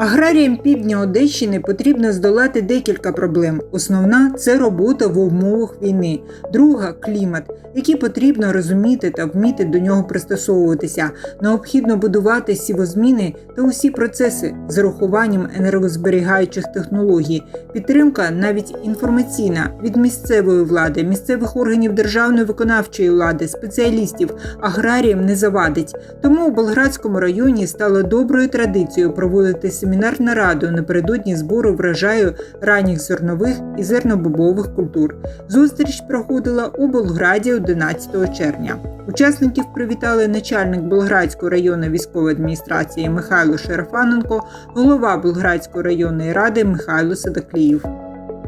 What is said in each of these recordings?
Аграріям півдня Одещини потрібно здолати декілька проблем. Основна це робота в умовах війни. Друга клімат, який потрібно розуміти та вміти до нього пристосовуватися. Необхідно будувати сівозміни та усі процеси з урахуванням енергозберігаючих технологій. Підтримка навіть інформаційна від місцевої влади, місцевих органів державної виконавчої влади, спеціалістів, аграріям не завадить. Тому у Болградському районі стало доброю традицією проводити семінар нараду напередодні збору врожаю ранніх зернових і зернобобових культур. Зустріч проходила у Болграді 11 червня. Учасників привітали начальник Болградської районної військової адміністрації Михайло Шерафаненко, голова Болградської районної ради Михайло Садакліїв.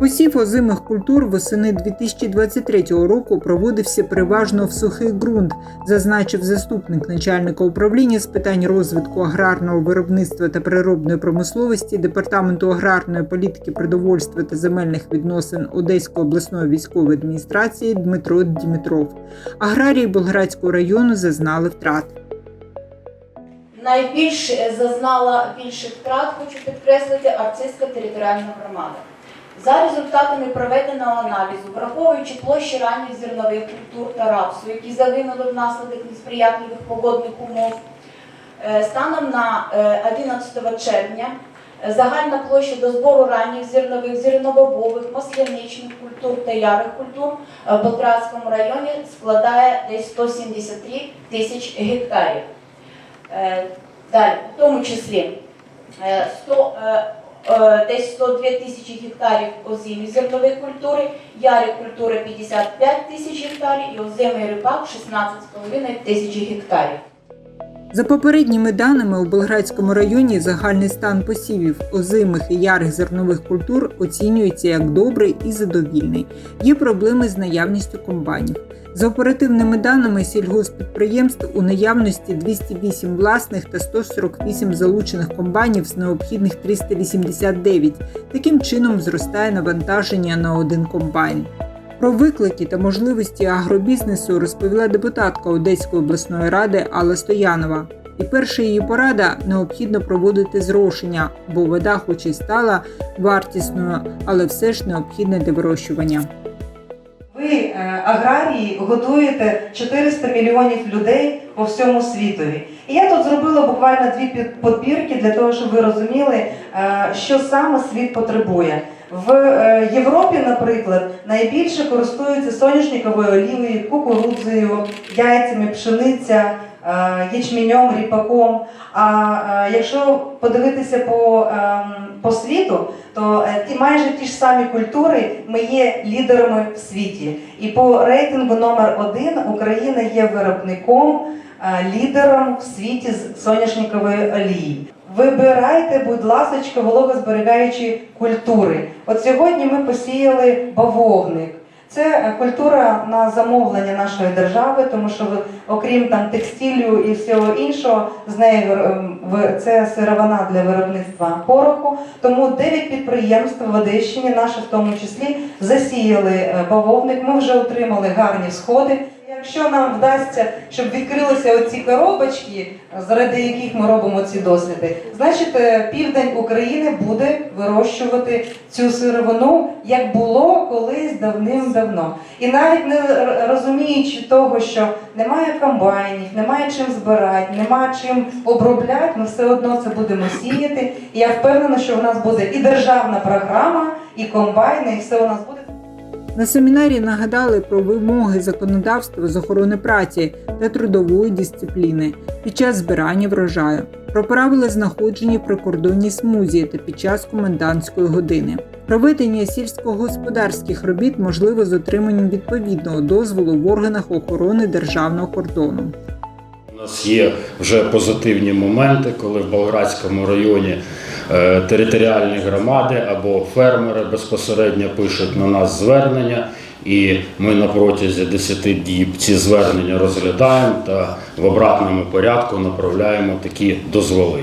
Посів озимих культур восени 2023 року проводився переважно в сухий ґрунт, зазначив заступник начальника управління з питань розвитку аграрного виробництва та переробної промисловості департаменту аграрної політики, продовольства та земельних відносин Одеської обласної військової адміністрації Дмитро Дімітров. Аграрії Болградського району зазнали втрат. Найбільше зазнала більших втрат, хочу підкреслити, Арцизька територіальна громада. За результатами проведеного аналізу, враховуючи площі ранніх зернових культур та рапсу, які загинули внаслідок несприятливих погодних умов, е, станом на е, 11 червня е, загальна площа до збору ранніх зернових, зернобобових, масляничних культур та ярих культур е, в Болградському районі складає десь 173 тисяч гектарів. Е, Далі, в тому числі е, 100, е, е, десь 102 тисячі гектарів озимі зернової культури, ярі культури 55 тисяч гектарів і озимий рибак 16,5 тисячі гектарів. За попередніми даними у Болградському районі загальний стан посівів озимих і ярих зернових культур оцінюється як добрий і задовільний. Є проблеми з наявністю комбайнів. За оперативними даними сільгоспідприємств у наявності 208 власних та 148 залучених комбайнів з необхідних 389. Таким чином зростає навантаження на один комбайн. Про виклики та можливості агробізнесу розповіла депутатка Одеської обласної ради Алла Стоянова. І перша її порада необхідно проводити зрошення, бо вода, хоч і стала вартісною, але все ж необхідна для вирощування. Ви, е, аграрії, годуєте 400 мільйонів людей по всьому світові. І я тут зробила буквально дві підбірки для того, щоб ви розуміли, е, що саме світ потребує. В е, Європі, наприклад, найбільше користуються соняшниковою олією, кукурудзою, яйцями, пшениця, ячменем, ріпаком. А е, якщо подивитися по, ем, по світу, то е, майже ті ж самі культури ми є лідерами в світі. І по рейтингу номер один Україна є виробником, е, лідером в світі з соняшникової олії. Вибирайте, будь ласка, вологозберігаючі культури. От сьогодні ми посіяли бавовник. Це е, культура на замовлення нашої держави, тому що окрім там текстилю і всього іншого, з нею ем, це сировина для виробництва пороху. Тому 9 підприємств в Одещині, наші в тому числі, засіяли е, бавовник. Ми вже отримали гарні сходи. Якщо нам вдасться, щоб відкрилися оці коробочки, заради яких ми робимо ці досліди, значить е, південь України буде вирощувати цю сировину, як було колись давним-давно. І навіть не розуміючи того, що немає комбайнів, немає чим збирати, немає чим обробляти, ми все одно це будемо сіяти. І я впевнена, що в нас буде і державна програма, і комбайни, і все у нас буде. На семінарі нагадали про вимоги законодавства з охорони праці та трудової дисципліни під час збирання врожаю, про правила знаходження прикордонній смузі та під час комендантської години. Проведення сільськогосподарських робіт можливо з отриманням відповідного дозволу в органах охорони державного кордону. У нас є вже позитивні моменти, коли в Болградському районі територіальні громади або фермери безпосередньо пишуть на нас звернення, і ми на протязі 10 діб ці звернення розглядаємо та в обратному порядку направляємо такі дозволи.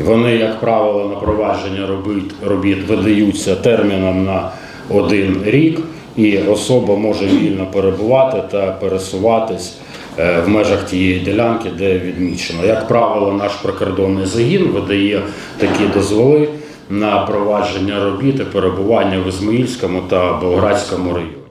Вони, як правило, на провадження робіт, робіт видаються терміном на один рік, і особа може вільно перебувати та пересуватись е, в межах тієї ділянки, де відмічено. Як правило, наш прикордонний загін видає такі дозволи на провадження робіт і перебування в Ізмаїльському та Болградському районі.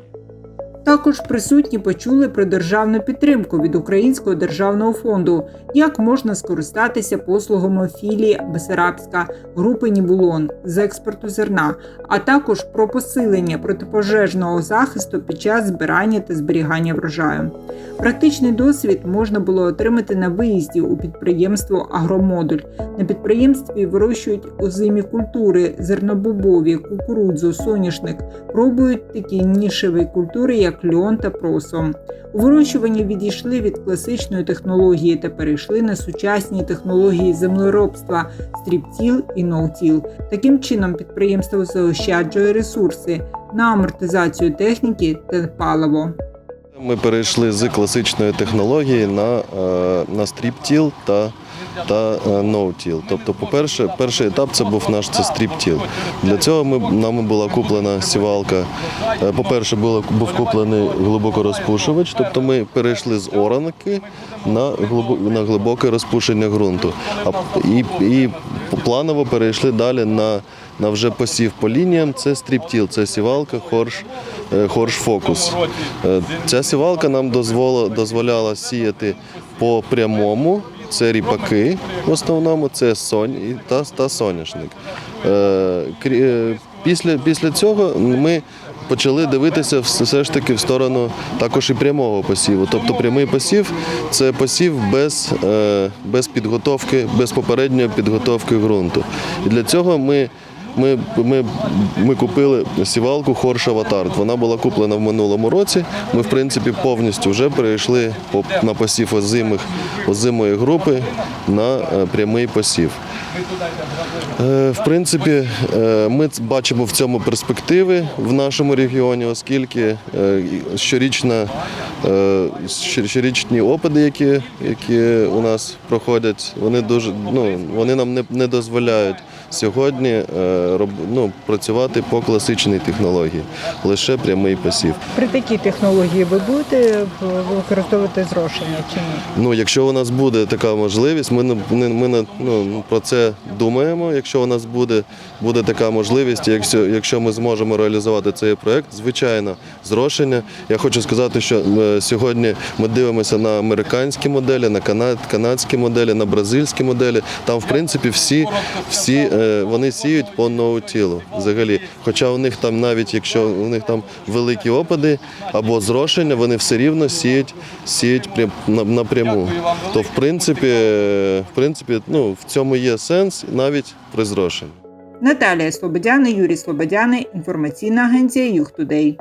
Також присутні почули про державну підтримку від Українського державного фонду, як можна скористатися послугами філії Бесарабська групи Нібулон з експорту зерна, а також про посилення протипожежного захисту під час збирання та зберігання врожаю. Практичний досвід можна було отримати на виїзді у підприємство Агромодуль. На підприємстві вирощують озимі культури, зернобобові, кукурудзу, соняшник, пробують такі нішеві культури, як льон та просом. У вирощуванні відійшли від класичної технології та перейшли на сучасні технології землеробства стріптіл і ноутіл. Таким чином підприємство заощаджує ресурси на амортизацію техніки та паливо. Ми перейшли з класичної технології на, е, на стріптіл та, та е, ноутіл. Тобто, по-перше, перший етап це був наш це стріптіл. Для цього ми, нами була куплена сівалка. Е, По-перше, був куплений глибокорозпушувач, тобто ми перейшли з оранки на, на глибоке розпушення ґрунту. І, і планово перейшли далі на, на вже посів по лініям. Це стріптіл, це сівалка, хорш, хорш фокус. Е, Ця сівалка нам дозволяла сіяти по прямому. Це ріпаки, в основному це сонь та, та соняшник. Е, е, Після, після цього ми почали дивитися все ж таки в сторону також і прямого посіву. Тобто прямий посів це посів без, е, без підготовки, без попередньої підготовки ґрунту. І для цього ми ми, ми, ми купили сівалку Хорш Аватард. Вона була куплена в минулому році. Ми, в принципі, повністю вже перейшли на посів озимих, озимої групи на е, прямий посів. Е, В принципі, е, ми бачимо в цьому перспективи в нашому регіоні, оскільки щорічна, щорічні опади, які, які у нас проходять, вони дуже ну, вони нам не, не дозволяють сьогодні е, ну, працювати по класичній технології, лише прямий посів. При такій технології ви будете використовувати зрошення чи ні? Ну, якщо у нас буде така можливість, ми, ми не- ну, про це думаємо. Якщо у нас буде, буде така можливість, якщо, якщо ми зможемо реалізувати цей проект, звичайно, зрошення. Я хочу сказати, що е, сьогодні ми дивимося на американські моделі, на кана- канадські моделі, на бразильські моделі. Там, в принципі, всі, всі вони сіють по ноутілу взагалі. Хоча у них там, навіть якщо у них там великі опади або зрошення, вони все рівно сіють, сіють прям- напряму. То в принципі, е, в принципі, ну, в цьому є сенс навіть при зрошенні. Наталія Слободяна, Юрій Слободяни, інформаційна агенція Юг Тудей.